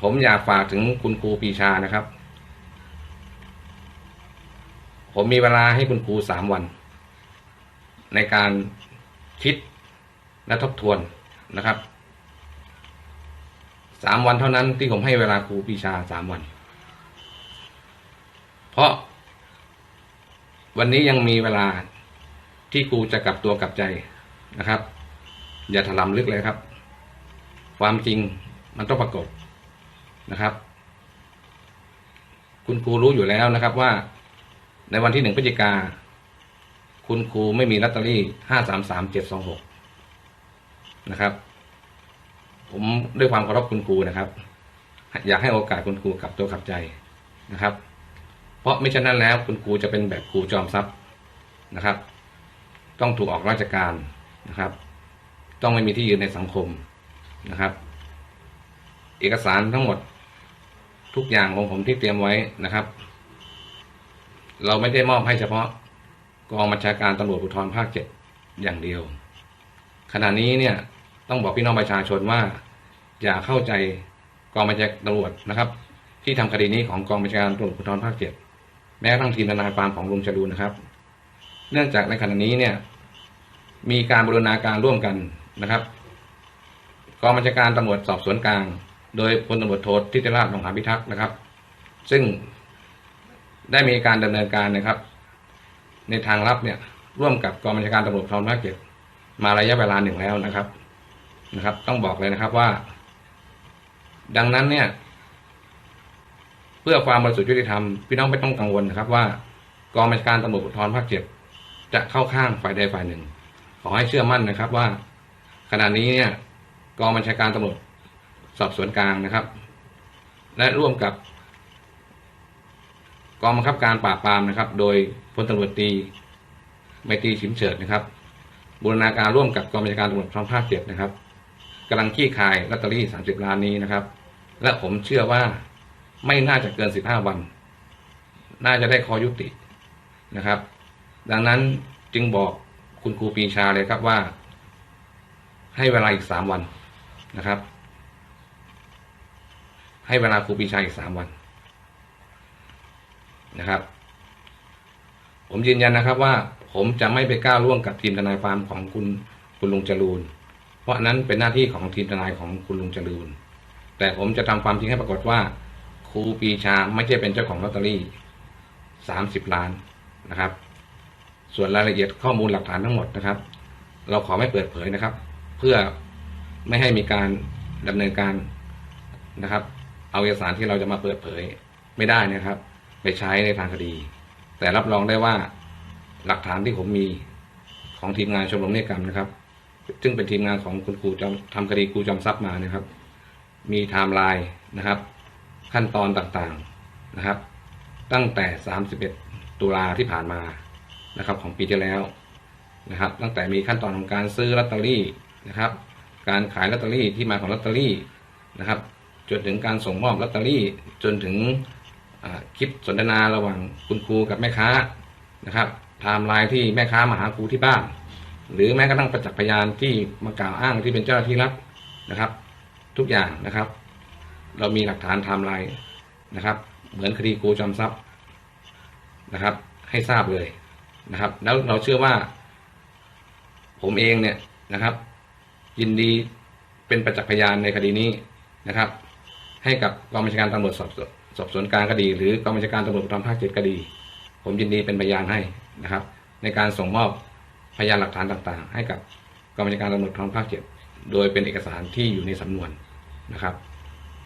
ผมอยากฝากถึงคุณครูปีชานะครับ ผมมีเวลาให้คุณครูสามวัน ในการคิดและทบทวนนะครับสามวันเท่านั้นที่ผมให้เวลาครูปีชาสามวัน เพราะ วันนี้ยังมีเวลาที่ครูจะกลับตัวกลับใจนะครับ อย่าถลำลึกเลยครับ ความจริงมันต้องปรากฏ นะครับ คุณครูรู้อยู่แล้วนะครับว่า ในวันที่หนึ่งพฤศจิกา คุณครูไม่มีลอตเตอรี่ห้าสามสามเจ็ดสองหกนะครับ ผมด้วยความเคารพคุณครูนะครับ อยากให้โอกาสคุณครูกลับตัวกลับใจนะครับ เพราะไม่ฉะนั้นแล้วคุณครูจะเป็นแบบครูจอมทรัพย์นะครับ ต้องถูกออกราชการนะครับ ต้องไม่มีที่ยืนในสังคมนะครับ เอกสารทั้งหมด ทุกอย่างของผมที่เตรียมไว้นะครับ เราไม่ได้มอบให้เฉพาะกองบัญชาการตำรวจภูธรภาคเจ็ดอย่างเดียว ขณะนี้เนี่ยต้องบอกพี่น้องประชาชนว่า อย่าเข้าใจกองบัญชาการตำรวจนะครับ ที่ทำคดีนี้ของกองบัญชาการตำรวจภูธรภาคเจ็ดแม้กระทั่งทีมทนายความของลุงจรูนนะครับ เนื่องจากในขณะนี้เนี่ยมีการบูรณาการร่วมกันนะครับกองบัญชาการตำรวจสอบสวนกลาง โดยพลตำรวจโทษทิติราชหนองหาพิทักษ์นะครับ ซึ่งได้มีการดำเนินการนะครับ ในทางลับเนี่ยร่วมกับกองบัญชาการตำรวจภูธรภาคเจ็ดมาระยะเวลาหนึ่งแล้วนะครับนะครับ ต้องบอกเลยนะครับว่า ดังนั้นเนี่ย เพื่อความบริสุทธิ์ยุติธรรมพี่น้องไม่ต้องกังวลนะครับ ว่ากองบัญชาการตำรวจภูธรภาคเจ็ดจะเข้าข้างฝ่ายใดฝ่ายหนึ่ง ขอให้เชื่อมั่นนะครับว่า ขณะนี้เนี่ยกองบัญชาการตำรวจ สอบสวนกลางนะครับ และร่วมกับ กองบังคับการปราบปรามนะครับ โดยพลตำรวจตีไมตรีฉิมเฉิดนะครับ บูรณาการร่วมกับกองบัญชาการตำรวจท้องภาคเจ็ดนะครับกำลังขี้คายลอตเตอรี่สามสิบล้านนี้นะครับ และผมเชื่อว่าไม่น่าจะเกินสิบห้าวัน น่าจะได้ข้อยุตินะครับ ดังนั้นจึงบอกคุณครูปีชาเลยครับว่า ให้เวลาอีกสามวันนะครับ ให้เวลาครูปีชาอีกสามวันนะครับ ผมยืนยันนะครับว่าผมจะไม่ไปก้าวล่วงกับทีมทนายความของคุณคุณลุงจรูน เพราะนั้นเป็นหน้าที่ของทีมทนายของคุณลุงจรูน แต่ผมจะทำความจริงให้ปรากฏว่า ครูปีชาไม่ใช่เป็นเจ้าของลอตเตอรี่สามสิบล้านนะครับ ส่วนรายละเอียดข้อมูลหลักฐานทั้งหมดนะครับ เราขอไม่เปิดเผยนะครับ เพื่อไม่ให้มีการดำเนินการนะครับ เอาเอกสารที่เราจะมาเปิดเผยไม่ได้นะครับ ไปใช้ในทางคดี แต่รับรองได้ว่าหลักฐานที่ผมมีของทีมงานชมรมนิกรรมนะครับ ซึ่งเป็นทีมงานของคุณครูจอมทำคดีครูจอมทรัพย์มานะครับ มีไทม์ไลน์นะครับ ขั้นตอนต่างๆนะครับ ตั้งแต่ 31 ตุลาที่ผ่านมานะครับ ของปีที่แล้วนะครับ ตั้งแต่มีขั้นตอนของการซื้อลอตเตอรี่นะครับ การขายลอตเตอรี่ที่มาของลอตเตอรี่นะครับ จนถึงการส่งมอบลอตเตอรี่ จนถึงคลิปสนทนาระหว่างคุณครูกับแม่ค้านะครับไทม์ไลน์ที่แม่ค้ามาหาครูที่บ้าน หรือแม้กระทั่งประจักษ์พยานที่มากล่าวอ้างที่เป็นเจ้าหน้าที่รัฐนะครับ ทุกอย่างนะครับ เรามีหลักฐานไทม์ไลน์นะครับ เหมือนคดีครูจอมทรัพย์นะครับ ให้ทราบเลยนะครับ แล้วเราเชื่อว่า ผมเองเนี่ยนะครับ ยินดีเป็นประจักษ์พยานในคดีนี้นะครับ ให้กับกองบัญชาการตำรวจสอบสวนสอบสวนกางคดี หรือกองบัญชาการตำรวจภูธรภาคเจ็ดคดี ผมยินดีเป็นพยานให้นะครับ ในการส่งมอบพยานหลักฐานต่างๆ ให้กับกองบัญชาการตำรวจภูธรภาคเจ็ดโดยเป็นเอกสารที่อยู่ในสำนวนนะครับ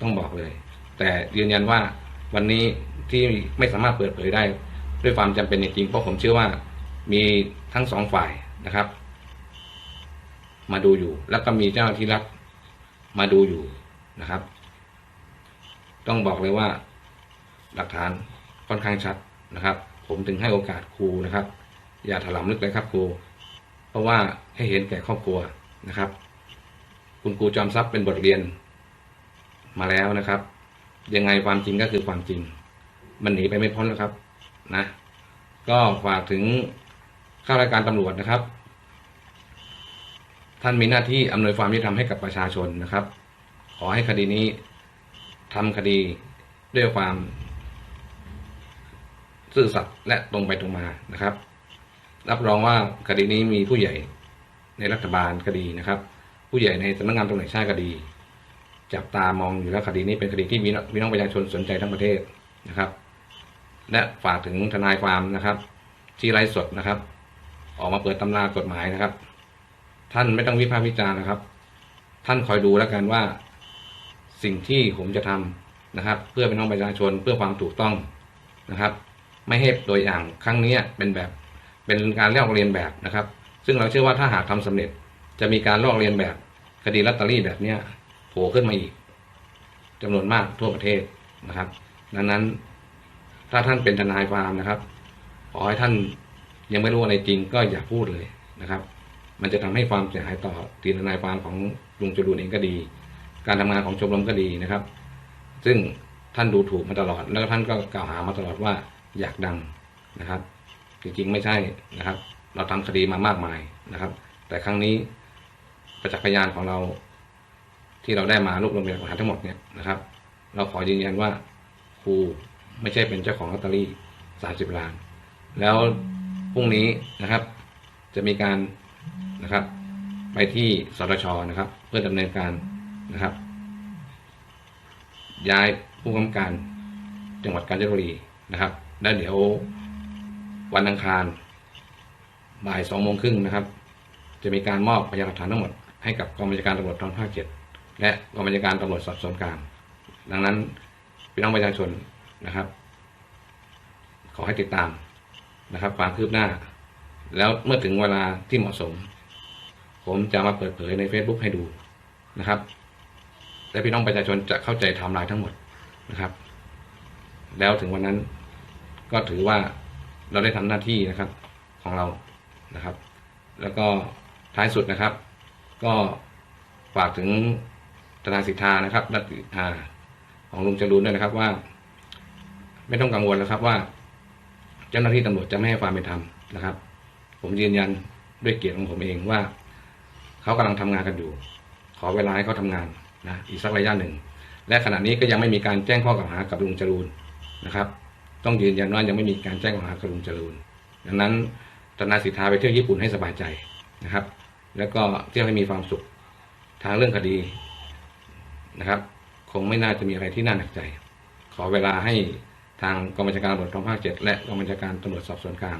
ต้องบอกเลย แต่ยืนยันว่าวันนี้ที่ไม่สามารถเปิดเผยได้ด้วยความจำเป็นจริงเพราะผมเชื่อว่ามีทั้งสองฝ่ายนะครับ มาดูอยู่ แล้วก็มีเจ้าหน้าที่รัฐมาดูอยู่นะครับ ต้องบอกเลยว่า หลักฐานค่อนข้างชัดนะครับ ผมถึงให้โอกาสครูนะครับ อย่าถลำลึกเลยครับครู เพราะว่าให้เห็นแก่ครอบครัวนะครับ คุณครูจอมทรัพย์เป็นบทเรียนมาแล้วนะครับ ยังไงความจริงก็คือความจริง มันหนีไปไม่พ้นแล้วครับนะ ก็ฝากถึงข้าราชการตำรวจนะครับ ท่านมีหน้าที่อำนวยความยุติธรรมให้กับประชาชนนะครับ ขอให้คดีนี้ ทำคดีด้วยความซื่อสัตย์และตรงไปตรงมานะครับ รับรองว่าคดีนี้มีผู้ใหญ่ในรัฐบาลก็ดีนะครับ ผู้ใหญ่ในสำนักงานตำรวจแห่งชาติก็ดี จับตามองอยู่แล้วคดีนี้เป็นคดีที่มีมีน้องประชาชนสนใจทั้งประเทศนะครับ และฝากถึงทนายความนะครับ ที่ไลฟ์สดนะครับ ออกมาเปิดตำรากฎหมายนะครับ ท่านไม่ต้องวิพากษ์วิจารณ์นะครับ ท่านคอยดูแล้วกันว่า สิ่งที่ผมจะทำนะครับ เพื่อเป็นน้องประชาชนเพื่อความถูกต้องนะครับ ไม่ให้ตัวอย่างครั้งนี้เป็นแบบเป็นการลอกเรียนแบบนะครับ ซึ่งเราเชื่อว่าถ้าหากทำสำเร็จจะมีการลอกเรียนแบบคดีลอตเตอรี่แบบเนี้ยโผล่ขึ้นมาอีกจำนวนมากทั่วประเทศนะครับ ดังนั้นถ้าท่านเป็นทนายความนะครับขอให้ท่านยังไม่รู้อะไรจริงก็อย่าพูดเลยนะครับ มันจะทำให้ความเสียหายต่อทีมทนายความของลุงจรูนเองก็ดี การทำงานของชมรมก็ดีนะครับ ซึ่งท่านดูถูกมาตลอด แล้วท่านก็กล่าวหามาตลอดว่าอยากดังนะครับ จริงๆไม่ใช่นะครับ เราทำคดีมามากมายนะครับ แต่ครั้งนี้ประจักษ์พยานของเรา ที่เราได้มารวบรวมพยานหลักฐานทั้งหมดเนี่ยนะครับ เราขอยืนยันว่าครูไม่ใช่เป็นเจ้าของลอตเตอรี่สามสิบล้าน แล้วพรุ่งนี้นะครับจะมีการนะครับ ไปที่สตชนะครับ เพื่อดำเนินการ นะครับ ย้ายผู้กำกับการจังหวัดกาญจนบุรีนะครับแล้วเดี๋ยววันอังคารบ่ายสองโมงครึ่งนะครับ จะมีการมอบพยานหลักฐานทั้งหมดให้กับกองบัญชาการตำรวจทองภาคเจ็ดและกองบัญชาการตำรวจสอบสวนกลาง ดังนั้นพี่น้องประชาชนนะครับ ขอให้ติดตามนะครับความคืบหน้า แล้วเมื่อถึงเวลาที่เหมาะสม ผมจะมาเปิดเผยใน Facebook ให้ดูนะครับ และพี่น้องประชาชนจะเข้าใจไทม์ไลน์ทั้งหมดนะครับ แล้วถึงวันนั้นก็ถือว่าเราได้ทำหน้าที่นะครับของเรานะครับ แล้วก็ท้ายสุดนะครับ ก็ฝากถึงทนายสิทธานะครับนักอ่าของลุงจรูนด้วยนะครับว่า ไม่ต้องกังวลแล้วครับว่า เจ้าหน้าที่ตำรวจจะไม่ให้ความเป็นธรรมนะครับ ผมยืนยันด้วยเกียรติของผมเองว่า เขากำลังทำงานกันอยู่ ขอเวลาให้เขาทำงาน นะอีกสักระยะหนึ่ง และขณะนี้ก็ยังไม่มีการแจ้งข้อกล่าวหากับลุงจรูนนะครับ ต้องยืนยันว่ายังไม่มีการแจ้งข้อหากับลุงจรูนดังนั้นทนาสิทธาไปเที่ยวญี่ปุ่นให้สบายใจนะครับ แล้วก็เที่ยวให้มีความสุขทางเรื่องคดีนะครับ คงไม่น่าจะมีอะไรที่น่าหนักใจ ขอเวลาให้ทางกองบัญชาการตำรวจท้องภาคเจ็ดและกองบัญชาการตำรวจสอบสวนกลาง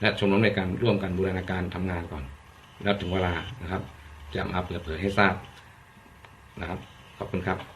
และชมรมในการร่วมกันบูรณาการทำงานก่อน แล้วถึงเวลานะครับ จะมาเปิดเผยให้ทราบ นะครับ ขอบคุณครับ